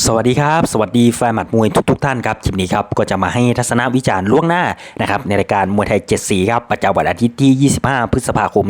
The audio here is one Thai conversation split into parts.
สวัสดีครับ สวัสดีแฟนหมัดมวยทุกทท่านครับคลิปนี้ครับก็จะมาให้ทัศนวิจารณ์ล่วงหน้านะครับในรายการมวยไทย 7 สีครับประจำวันอาทิตย์ที่ 25 พฤษภาคม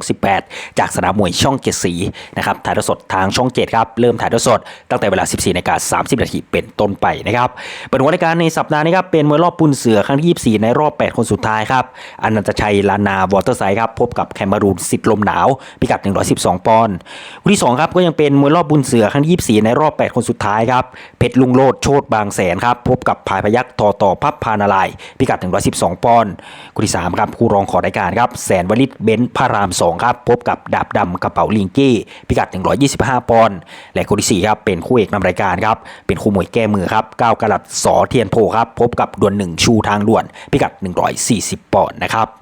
2568 จากสนามมวยช่อง 7 สีนะครับถ่ายทอดสดทางช่อง 7 ครับ เริ่มถ่ายทอดสดตั้งแต่เวลา 14นาฬิกา30 นาทีเป็นต้นไปนะครับเปิดหัวรายการในสัปดาห์นี้ครับเป็นมวยรอบปุนเสือครั้งที่ 24 ในรอบ 8 คนสุดท้ายครับอนันตชัยลานาวอเตอร์ไซด์ครับพบกับแคมารูนสิทธิ์ลมหนาวพิกัด 112 ปอนด์คู่ที่สองครับก็ยังเป็นมวยรอบบุญเสือครั้งที่ 24 ในรอบ 8 คนสุดท้ายครับ เพชรลุงโลดโชดบางแสนครับ พบกับพายพยักต่อต่อพับพานารายพิกัด 112 ปอนด์คู่ที่ 3 ครับคู่รองขอรายการครับ แสนวลิตเบนซ์พระราม 2 ครับ พบกับดาบดำกระเป๋าลิงกี้ พิกัด 125 ปอนด์และคู่ที่ 4 ครับ เป็นคู่เอกนำรายการครับ เป็นคู่มวยแก้มือครับก้าวกระดัดสอเทียนโพครับ พบกับดวลหนึ่งชูทางด่วน พิกัด 140 ปอนด์นะครับ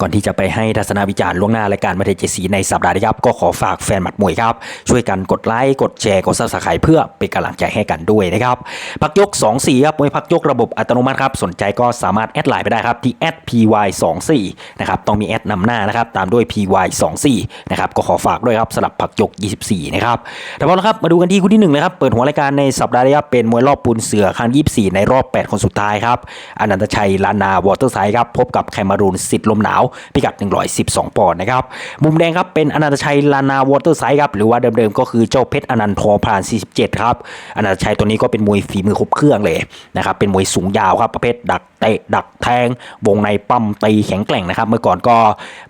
ก่อนที่จะไปให้ทัศนวิจารณ์ล่วงหน้ารายการมาเทเจสีในสัปดาห์นี้ครับ ก็ขอฝากแฟนหมัดมวยครับ ช่วยกันกดไลค์ กดแชร์ กดซับสไครต์เพื่อเป็นกำลังใจให้กันด้วยนะครับพักยก2 4ครับมวยพักยกระบบอัตโนมัติครับ สนใจก็สามารถแอดไลน์ไปได้ครับที่ py 2 4 นะครับ ต้องมีแอดนำหน้านะครับ ตามด้วย py 2 4 นะครับ ก็ขอฝากด้วยครับสำหรับพักยก 24 นะครับแต่พอแล้วครับ มาดูกันที่คู่ที่1เลยครับ เปิดหัวรายการในสัปดาห์นี้ครับ เป็นมวยรอบปูนเสือครั้ง 24 ในรอบ 8 คนสุดท้ายครับ อนันตชัยลานาวอเตอร์ไซด์ครับ พบกับแคมารูนสิทธิ์ลมหนาวพิกัด 112 ปอนด์นะครับ มุมแดงครับเป็นอนันตชัยลานาวอเตอร์ไซด์ครับหรือว่าเดิมๆก็คือเจ้าเพชรอนันทอพราน 47 ครับอนันตชัยตัวนี้ก็เป็นมวยฝีมือครบเครื่องเลยนะครับเป็นมวยสูงยาวครับประเภทดักเตะดักแทง วงในปั้มตีแข็งแกร่งนะครับ เมื่อก่อนก็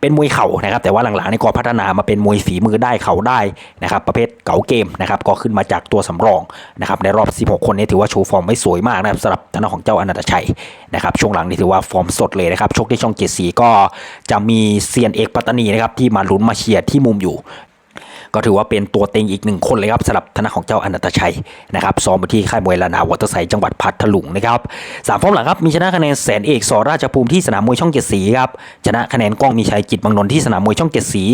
เป็นมวยเข่านะครับ แต่ว่าหลังๆนี่ก็พัฒนามาเป็นมวยฝีมือได้เข่าได้นะครับ ประเภทเก๋าเกมนะครับ ก็ขึ้นมาจากตัวสำรองนะครับ ในรอบ 16 คนนี้ถือว่าโชว์ฟอร์มไว้สวยมากนะครับสำหรับทางด้านของเจ้าอนันตชัยนะครับ ช่วงหลังนี่ถือว่าฟอร์มสดเลยนะครับ ชกที่ช่องเจ็ดสีก็จะมีเซียนเอกปัตตานีนะครับที่มาลุ้นมาเชียร์ที่มุมอยู่ ก็ถือว่าเป็นตัวเต็งอีกหนึ่งคนเลยครับสำหรับทางด้าของเจ้าอนันตชัยนะครับซ้อมไปที่ค่ายมวยลานาวอเตอร์ไซจังหวัดพัทลุงนะครับสามฟอร์มหลังครับมีชนะคะแนนแสนเอกสอราชภูมิที่สนามมวยช่องเจ็ดสีครับชนะคะแนนกล้องมีชัยจิตบางนนท์ที่สนามมวยช่องเจ็ดสี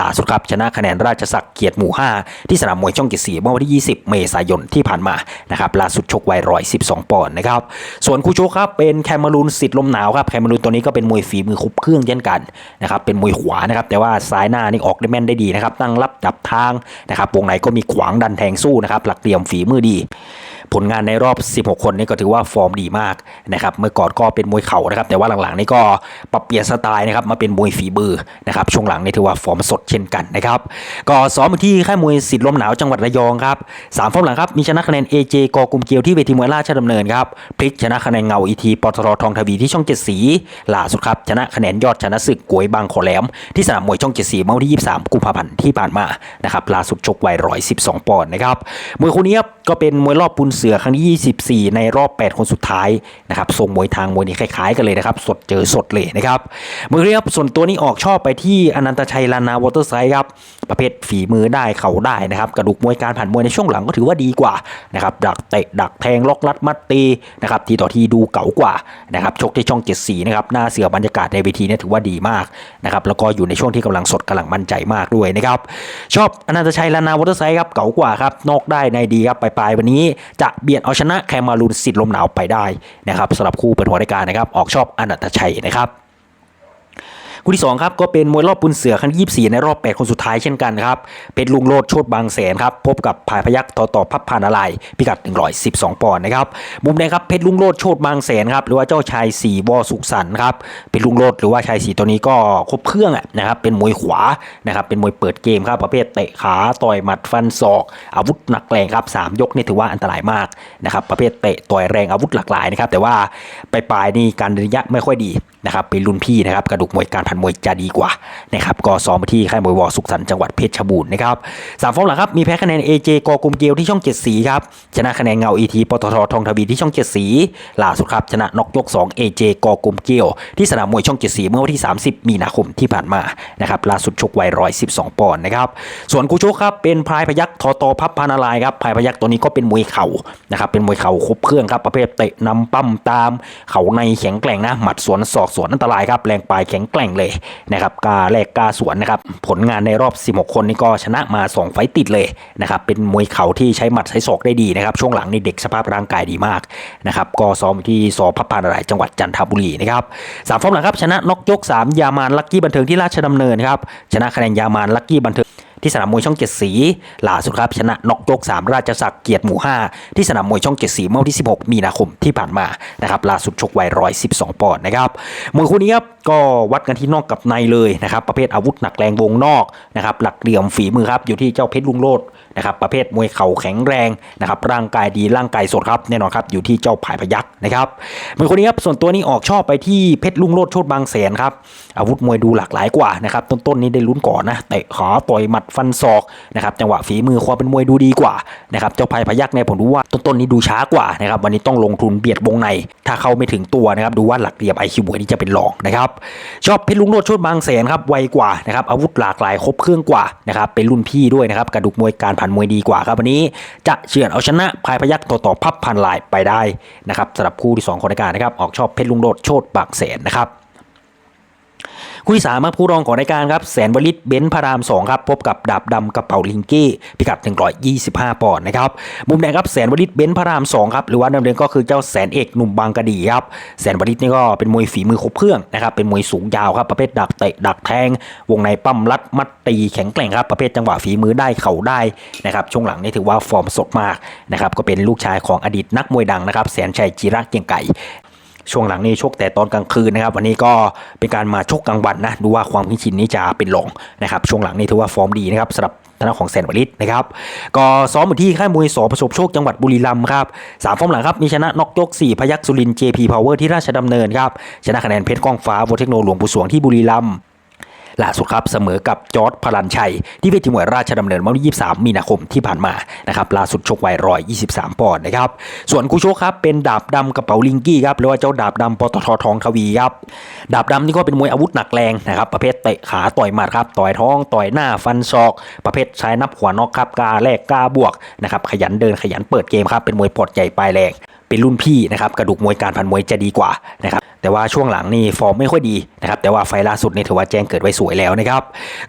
ล่าสุดครับชนะคะแนนราชศักดิ์เกียรติหมู่ห้าที่สนามมวยช่องเจ็ดสีเมื่อวันที่ 20 เมษายนที่ผ่านมานะครับล่าสุดชกไวร้อยสิบสองปอนด์นะครับส่วนคู่ชกครับเป็นแคมารูนสิทธิ์ลมหนาวครับแคมารูนตัวนี้ก็เป็นมวยฝีมือครบเครื่องเช่นกันนะครับเป็นมวยขวานะครับแต่ว่าซ้ายหน้านี่ออกได้แม่นได้ดีนะครับตั้งรับจับทางนะครับวงในก็มีขวางดันแทงสู้นะครับหลักเหลี่ยมฝีมือดี ผลงานในรอบ 16 คนนี้ก็ถือว่าฟอร์มดีมากนะครับเมื่อก่อนก็เป็นมวยเข่านะครับแต่ว่าหลังๆนี่ก็ปรับเปลี่ยนสไตล์นะครับมาเป็นมวยฝีมือนะครับช่วงหลังนี่ถือว่าฟอร์มสดเช่นกันนะครับก็ซ้อมที่ค่ายมวยสิทธิ์ลมหนาวจังหวัดระยองครับสามฟอร์มหลังครับมีชนะคะแนน AJ กอกุมเกียวที่เวทีมวยราชดำเนินครับพลิกชนะคะแนนเงาอีทีปตททองทวีที่ช่องเจ็ดสีล่าสุดครับชนะคะแนนยอดชนะศึกกวยบางขอแหลม ที่สนามมวยช่องเจ็ดสีเมื่อวันที่ 23 กุมภาพันธ์ที่ผ่านมานะครับล่าสุดชกไวร้อยสิบสองปอนด์นะครับมวยคู่นี้ก็เป็นมวยรอบปุนสือครั้งที่ 24 ในรอบ 8 คนสุดท้ายนะครับทรงมวยทางมวยนี้คล้ายๆกันเลยนะครับ สดเจอสดเลยนะครับมือเรียบส่วนตัวนี้ออกชอบไปที่อนันตชัยลานาวอเตอร์ไซด์ครับประเภทฝีมือได้เข่าได้นะครับกระดูกมวยการผ่านมวยในช่วงหลังก็ถือว่าดีกว่านะครับดักเตะดักแทงล็อกลัดมัดตีนะครับทีต่อทีดูเก๋ากว่านะครับชกที่ช่องเจ็ดสีนะครับหน้าเสือบรรยากาศในเวทีนี่ถือว่าดีมากนะครับแล้วก็อยู่ในช่วงที่กำลังสดกำลังมั่นใจมากด้วยนะครับชอบอนันตชัยลานาวอเตอร์ไซด์ครับเก๋ากว่าครับนอกได้ในดีครับปลายๆวันนี้จะเบียดเอาชนะแคมารูนสิทธิ์ลมหนาวไปได้นะครับสำหรับคู่เปิดหัวรายการนะครับ ออกชอบอนันตชัยนะครับ คู่ที่2ครับก็เป็นมวยรอบปุนเสือครั้งที่24 ในรอบ 8 คนสุดท้ายเช่นกันครับเพชรลุงโลดโชดบางแสนครับพบกับภายพยักต่อต่อพับพานารายพิกัด 112 ปอนด์นะครับมุมแดงครับเพชรลุงโลดโชดบางแสนครับหรือว่าเจ้าชายสีวอสุขสันต์ครับเพชรลุงโลดหรือว่าชายสีตัวนี้ก็ครบเครื่องอะนะครับเป็นมวยขวานะครับเป็นมวยเปิดเกมครับประเภทเตะขาต่อยหมัดฟันศอก อาวุธหนักแรงครับสามยกนี่ถือว่าอันตรายมากนะครับประเภทเตะต่อยแรงอาวุธหลากหลายนะครับแต่ว่าปลายๆนี่การระยะไม่ค่อยดี นะครับเป็นรุ่นพี่นะครับกระดูกมวยการพันมวยจะดีกว่านะครับก็ซ้อมไปที่ค่ายมวยวอสุขสันต์จังหวัดเพชรบูรณ์นะครับสามฟอร์มหลังครับมีแพ้คะแนน AJ กอกุมเกลที่ช่องเจ็ดสีครับชนะคะแนนเงา ET ปตททองทวีที่ช่องเจ็ดสีล่าสุดครับชนะนกยก 2 AJ กอกุมเกลที่สนามมวยช่องเจ็ดสีเมื่อวันที่ 30 มีนาคมที่ผ่านมานะครับล่าสุดชกไวร้อยสิบสองปอนด์นะครับส่วนคู่ชกครับเป็นพายพยักทอตอพับพานารายครับพายพยักตัวนี้ก็เป็นมวยเข่านะครับเป็นมวยเข่าครบเครื่องครับประเภทเตะนำปั้มตาม เข่าในแข็งแกร่งนะหมัดสวนศอกสวนอันตรายครับแรงปลายแข็งแกร่งเลยนะครับกาแรกกาสวนนะครับผลงานในรอบ 16 คนนี่ก็ชนะมา 2 ไฟต์ติดเลยนะครับเป็นมวยเข่าที่ใช้หมัดใช้ศอกได้ดีนะครับช่วงหลังนี่เด็กสภาพร่างกายดีมากนะครับก็ซ้อมที่สอพับพานารายจังหวัดจันทบุรีนะครับสามฟอร์มหลังครับชนะน็อกยก 3 ยามานลักกี้บันเทิงที่ราชดำเนินครับชนะคะแนนยามานลักกี้บันเทิง ที่สนามมวยช่องเจ็ดสีล่าสุดครับชนะนอกยกสามราชศักดิ์เกียรติหมู่ห้าที่สนามมวยช่องเจ็ดสีเมื่อวันที่ 16 มีนาคมที่ผ่านมานะครับล่าสุดชกไวร้อยสิบสองปอนด์นะครับมวยคู่นี้ครับก็วัดกันที่นอกกับในเลยนะครับประเภทอาวุธหนักแรงวงนอกนะครับหลักเหลี่ยมฝีมือครับอยู่ที่เจ้าเพชรลุงโลดนะครับประเภทมวยเข่าแข็งแรงนะครับร่างกายดีร่างกายสดครับแน่นอนครับอยู่ที่เจ้าผายพยักนะครับมวยคู่นี้ครับส่วนตัวนี้ออกชอบไปที่เพชรลุงโลดโชดบางแสนครับอาวุธมวยดูหลากหลายกว่านะครับต้นๆนี้ได้ลุ้นก่อนนะเตะขาต่อยหมัดฟันศอกนะครับจังหวะฝีมือความเป็นมวยดูดีกว่านะครับเจ้าผายพยักเนี่ยผมดูว่าต้นๆนี้ดูช้ากว่านะครับวันนี้ต้องลงทุนเบียดวงใน ถ้าเข้าไม่ถึงตัวนะครับดูว่าหลักเหลี่ยมไอคิวมวยนี้จะเป็นรองนะครับชอบเพชรลุงโลดชดบางแสนครับไวกว่านะครับอาวุธหลากหลายครบเครื่องกว่านะครับเป็นรุ่นพี่ด้วยนะครับกระดูกมวยการผ่านมวยดีกว่าครับวันนี้จะเฉือนเอาชนะพายพยักต่อต่อพับพันลายไปได้นะครับสำหรับคู่ที่สองคนในการนะครับออกชอบเพชรลุงโลดโชดบางแสนนะครับ คู่ที่สามครับผู้รองของรายการครับแสนวลิตเบนซ์พาราม2ครับพบกับดาบดำกระเป๋าลิงกี้พิกัด 125 ปอนด์นะครับมุมแดงครับแสนวลิตเบนซ์พาราม2ครับหรือว่าเดิมๆก็คือเจ้าแสนเอกหนุ่มบางกะดีครับแสนวลิตนี่ก็เป็นมวยฝีมือครบเครื่องนะครับเป็นมวยสูงยาวครับประเภทดักเตะดักแทง วงในปั้มรัดมัดตีแข็งแกร่งครับประเภทจังหวะฝีมือได้เข่าได้นะครับช่วงหลังนี่ถือว่าฟอร์มสดมากนะครับก็เป็นลูกชายของอดีตนักมวยดังนะครับแสนชัยจิระเกียงไก่ ช่วงหลังนี้ชกแต่ตอนกลางคืนนะครับ วันนี้ก็เป็นการมาชกกลางวันนะดูว่าความพิชินนี้จะเป็นรองนะครับ ช่วงหลังนี้ถือว่าฟอร์มดีนะครับสำหรับทางด้าของแสนวลิตนะครับก็ซ้อมอยู่ที่ค่ายมวยสอประสบโชคจังหวัดบุรีรัมย์ครับสามฟอร์มหลังครับมีชนะนอกยก 4 พยักสุรินทร์ JP Power ที่ราชดำเนินครับชนะคะแนนเพชรก้องฟ้าโวเทคโนหลวงปู่สวงที่บุรีรัมย์ ล่าสุดครับเสมอกับจอร์ดพลันชัย ที่เวทีมวยราชดำเนินเมื่อวันที่ 23 มีนาคมที่ผ่านมานะครับล่าสุดชกไวร้อย23 ปอนด์นะครับส่วนคู่ชกครับเป็นดาบดำกระเป๋าลิงกี้ครับหรือว่าเจ้าดาบดำปตททองทวีครับดาบดำนี่ก็เป็นมวยอาวุธหนักแรงนะครับประเภทเตะขาต่อยหมัดครับต่อยท้องต่อยหน้าฟันศอก ประเภทใช้นับหัวนอกครับกาแลกกาบวกนะครับขยันเดินขยันเปิดเกมครับเป็นมวยปลดใหญ่ปลายแรงเป็นรุ่นพี่นะครับกระดูกมวยการพันมวยจะดีกว่านะครับ แต่ว่าช่วงหลังนี่ฟอร์มไม่ค่อยดีนะครับแต่ว่าไฟล่าสุดนี่ถือว่าแจ้งเกิดไว้สวยแล้วนะครับ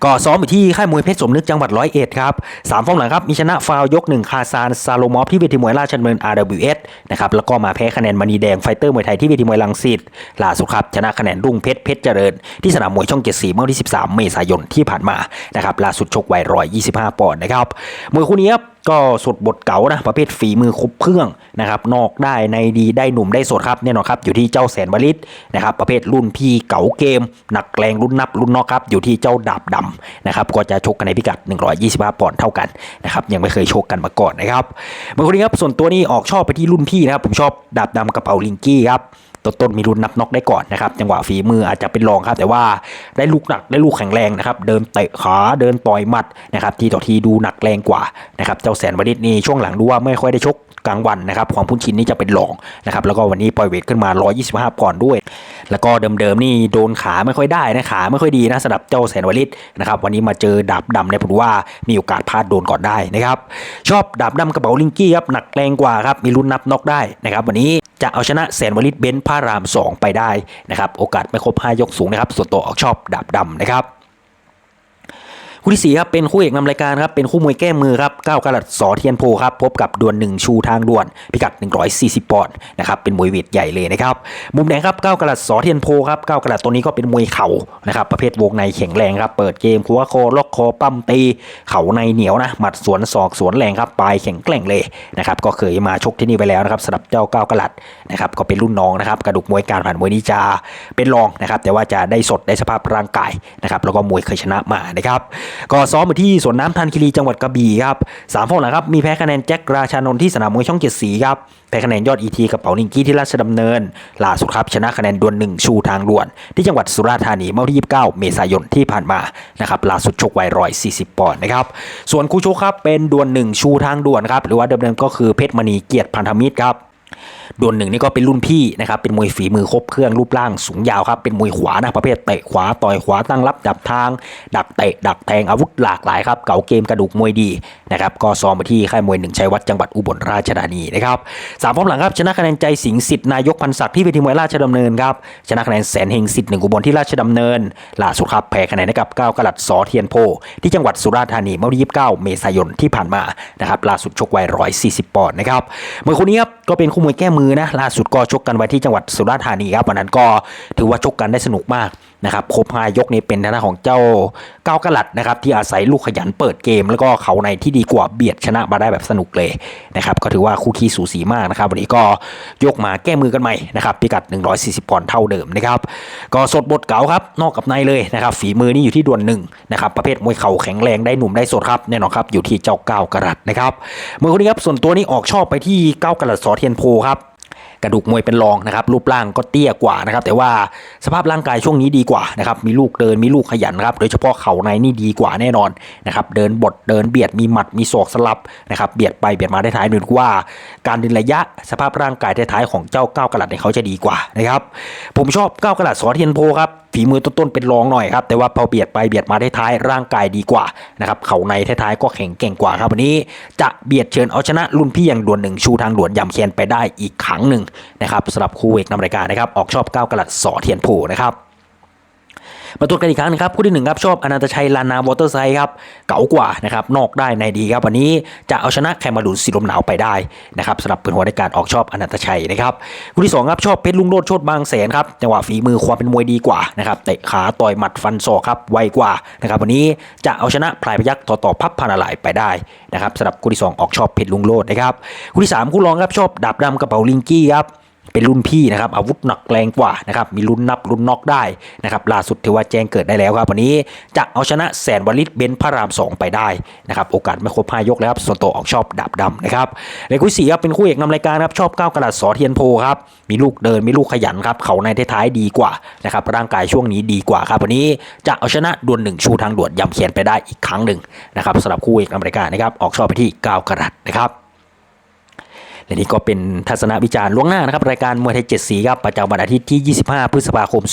ก็ซ้อมอยู่ที่ค่ายมวยเพชรสมนึกจังหวัดร้อยเอ็ดครับสามฟอร์มหลังครับมีชนะฟาวยกหนึ่งคาซานซาโลมอฟที่เวทีมวยราชดำเนิน RWS นะครับแล้วก็มาแพ้คะแนนมณีแดงไฟเตอร์มวยไทยที่เวทีมวยลังสิตล่าสุดครับชนะคะแนนรุ่งเพชรเพชรเจริญ ที่สนามมวยช่องเจ็ดสีเมื่อวันที่ 13 เมษายนที่ผ่านมานะครับล่าสุดชกไวร้อยยี่สิบห้าปอนด์นะครับมวยคู่นี้ครับ ก็สดบทเก๋านะประเภทฝีมือครบเครื่องนะครับนอกได้ในดีได้หนุ่มได้สดครับแน่นอนครับอยู่ที่เจ้าแสนวลิตนะครับประเภทรุ่นพี่เก๋าเกม หนักแรงรุ่นนับรุ่นนอกครับอยู่ที่เจ้าดาบดำนะครับก็จะชกกันในพิกัด 125ปอนด์เท่ากันนะครับยังไม่เคยชกกันมาก่อนนะครับเมื่อคนนี้ครับส่วนตัวนี้ออกชอบไปที่รุ่นพี่นะครับผมชอบดาบดำกระเป๋าลิงกี้ครับ ต้นๆมีรุ่นนับน็อกได้ก่อนนะครับจังหวะฝีมืออาจจะเป็นรองครับ แต่ว่าได้ลูกหนักได้ลูกแข็งแรงนะครับ เดินเตะขาเดินต่อยหมัดนะครับทีต่อทีดูหนักแรงกว่านะครับเจ้าแสนวดิษนี่ช่วงหลังดูว่าไม่ค่อยได้ชกกลางวันนะครับความพุ่นชินนี่จะเป็นรองนะครับแล้วก็วันนี้ปล่อยเวทขึ้นมา 125ปอนด์ด้วย แล้วก็เดิมๆนี่โดนขาไม่ค่อยได้นะขาไม่ค่อยดีนะสำหรับเจ้าแสนวลิตนะครับวันนี้มาเจอดาบดำเนี่ยผมว่ามีโอกาสพลาดโดนก่อนได้นะครับชอบดาบดำกระเป๋าลิงกี้ครับหนักแรงกว่าครับมีรุ่นนับน็อกได้นะครับวันนี้ จะเอาชนะแสนวลิตเบนซ์พระราม 2 ไปได้นะครับ โอกาสไม่ครบ 5 ยกสูงนะครับ ส่วนตัวออกชอบดาบดำนะครับ คู่ที่สี่ครับ เป็นคู่เอกนำรายการครับ เป็นคู่มวยแก้มือครับก้าวกระดัดสอเทียนโพครับ พบกับดวลหนึ่งชูทางด่วน พิกัด 140 ปอนด์นะครับ เป็นมวยเวทใหญ่เลยนะครับ มุมแดงครับก้าวกระดัดสอเทียนโพครับก้าวกระดัดตัวนี้ก็เป็นมวยเข่านะครับ ประเภทวงในแข็งแรงครับ เปิดเกมคัวคอล็อกคอปั้มตี เข่าในเหนียวนะ หมัดสวนศอกสวนแรงครับ ปลายแข็งแกร่งเลยนะครับ ก็เคยมาชกที่นี่ไปแล้วนะครับสำหรับเจ้าก้าวกระดัดนะครับ ก็เป็นรุ่นน้องนะครับ กระดูกมวยการผ่านมวยนี้จะเป็นรองนะครับ แต่ว่าจะได้สดได้สภาพร่างกายนะครับ แล้วก็มวยเคยชนะมานะครับก็ซ้อมอยู่ที่สวนน้ำทันคิรีจังหวัดกระบี่ครับสามฟอร์มหลังครับมีแพ้คะแนนแจ็คราชานนท์ที่สนามมวยช่องเจ็ดสีครับแพ้คะแนนยอดอีทีกระเป๋าลิงกี้ที่ราชดำเนินล่าสุดครับชนะคะแนนดวลหนึ่งชูทางด่วน ที่จังหวัดสุราษฎร์ธานีเมื่อวันที่ 29 เมษายนที่ผ่านมานะครับล่าสุดชกไวร้อย40ปอนด์นะครับส่วนคู่ชกครับเป็นดวลหนึ่งชูทางด่วนครับหรือว่าเดิมๆก็คือเพชรมณีเกียรติพันธมิตรครับ ดวลหนึ่งนี่ก็เป็นรุ่นพี่นะครับเป็นมวยฝีมือครบเครื่องรูปร่างสูงยาวครับเป็นมวยขวานะประเภทเตะขวาต่อยขวาตั้งรับจับทาง ดักเตะดักแทงอาวุธหลากหลายครับเก่าเกมกระดูกมวยดีนะครับก็ซ้อมไปที่ค่ายมวยหนึ่งชัยวัฒน์จังหวัดอุบลราชธานีนะครับสามฟอร์มหลังครับชนะคะแนนใจสิงห์สิทธิ์นายกพันศักดิ์ที่เวทีมวยราชดำเนินครับชนะคะแนนแสนเฮงสิทธิ์หนึ่งอุบลที่ราชดำเนินล่าสุดครับแพ้คะแนนให้กับก้าวกระลัดสอเทียนโพ ที่จังหวัดสุราษฎร์ธานีเมื่อวันที่29 เมษายนที่ผ่านมานะครับล่าสุดชกไว140 ปอนด์นะครับมวยคู่นี้ครับก็เป็นคู่มวยแก้มือนะล่าสุดก็ชกกันไว้ที่จังหวัดสุราษฎร์ธานีครับวันนั้นก็ถือว่าชกกันได้สนุกมาก นะครับครบห้ายกนี้เป็นทางด้านของเจ้าก้าวกระลัดนะครับที่อาศัยลูกขยันเปิดเกม แล้วก็เขาในที่ดีกว่าเบียดชนะมาได้แบบสนุกเลยนะครับก็ถือว่าคู่ขี้สูสีมากนะครับวันนี้ก็ยกมาแก้มือกันใหม่นะครับพิกัด 140ปอนด์เท่าเดิมนะครับก็สดบทเก๋าครับนอกกับในเลยนะครับฝีมือนี่อยู่ที่ดวลหนึ่งนะครับประเภทมวยเข่าแข็งแรงได้หนุ่มได้สดครับแน่นอนครับอยู่ที่เจ้าก้ากรัตนะครับมือคนนี้ครับส่วนตัวนี้ออกชอบไปที่ก้ากรัตสอเทียนโพครับ กระดูกมวยเป็นรองนะครับรูปร่างก็เตี้ยกว่านะครับแต่ว่าสภาพร่างกายช่วงนี้ดีกว่านะครับมีลูกเดินมีลูกขยันครับโดยเฉพาะเข่าในนี่ดีกว่าแน่นอนนะครับเดินบดเดินเบียดมีหมัดมีศอกสลับนะครับเบียดไปเบียดมาได้ท้ายนึกว่า การดินระยะสภาพร่างกายท้ายๆของเจ้าก้าวกระลัดเนี่ยเขาจะดีกว่านะครับผมชอบก้าวกระลัดสอเทียนโพครับ ฝีมือต้นๆเป็นรองหน่อยครับ แต่ว่าพอเบียดไปเบียดมาได้ท้ายร่างกายดีกว่านะครับเข่าในท้ายๆก็แข็งเก่งกว่าครับวันนี้จะเบียดเชิญเอาชนะรุ่นพี่อย่างด่วนหนึ่งชูทางด่วนยำเคียนไปได้อีกครั้งหนึ่งนะครับสำหรับคู่เอกนำรายการนะครับออกชอบก้าวกระลัดสอเทียนผูนะครับ มาตรวจกันอีกครั้งหนึงครับคู่ที่หนึ่งครับชอบอนันตชัยลานาวอเตอร์ไซด์ครับเก๋ากว่านะครับนอกได้ในดีครับวันนี้จะเอาชนะแคมารูนสีลมหนาวไปได้นะครับสำหรับเป็นหัวในการออกชอบอนันตชัยนะครับคู่ที่สองครับชอบเพชรลุงโลดโชดบางแสนครับจังหวะฝีมือความเป็นมวยดีกว่านะครับเตะขาต่อยหมัดฟันศอกครับไวกว่านะครับวันนี้จะเอาชนะพลายพยักต่อต่อพับพานาลายไปได้นะครับสำหรับคู่ที่สองออกชอบเพชรลุงโลดนะครับคู่ที่สามคู่รองครับชอบดาบดำกระเป๋าลิงกี้ครับ เป็นรุ่นพี่นะครับอาวุธหนักแรงกว่านะครับมีรุ่นนับรุ่นน็อกได้นะครับล่าสุดถือว่าแจ้งเกิดได้แล้วครับวันนี้จะเอาชนะแสนวลิตเบนพระราม 2 ไปได้นะครับโอกาสไม่ครบห้ายกแล้วครับส่วนตัวออกชอบดาบดำนะครับเลคู่สี่ครับเป็นคู่เอกนำรายการครับชอบก้าวกระดาษสอเทียนโพครับมีลูกเดินมีลูกขยันครับเขาในท้ายๆดีกว่านะครับร่างกายช่วงนี้ดีกว่าครับวันนี้จะเอาชนะดวลหนึ่งชูทางด่วนยำเขียนไปได้อีกครั้งหนึ่งนะครับสำหรับคู่เอกนำรายการนะครับออกชอบไปที่ก้าวกระดาษนะครับ และนี่ก็เป็นทัศนวิจารณ์ล่วงหน้านะครับรายการมวยไทย7สีครับประจำวันอาทิตย์ที่ 25 พฤษภาคม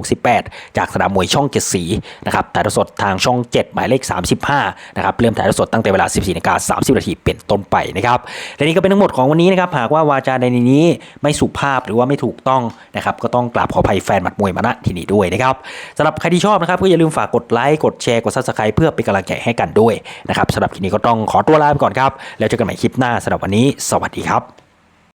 2568 จากสนามมวยช่อง7สีนะครับถ่ายทอดสดทางช่อง 7 หมายเลข 35นะครับเริ่มถ่ายทอดสดตั้งแต่เวลา 14นาฬิกา30นาทีเป็นต้นไปนะครับและนี่ก็เป็นทั้งหมดของวันนี้นะครับหากว่าวาจาในนี้ไม่สุภาพหรือว่าไม่ถูกต้องนะครับก็ต้องกราบขออภัยแฟนหมัดมวยมาณที่นี้ด้วยนะครับสำหรับใครที่ชอบนะครับก็อย่าลืมฝากกดไลค์กดแชร์กด subscribe เพื่อเป็นกำลังใจให้กันด้วยนะครับสำหรับทีนี้ก็ต้องขอตัวลาไปก่อนครับแล้วเจอกันใหม่คลิปหน้าสำหรับวันนี้สวัสดีครับ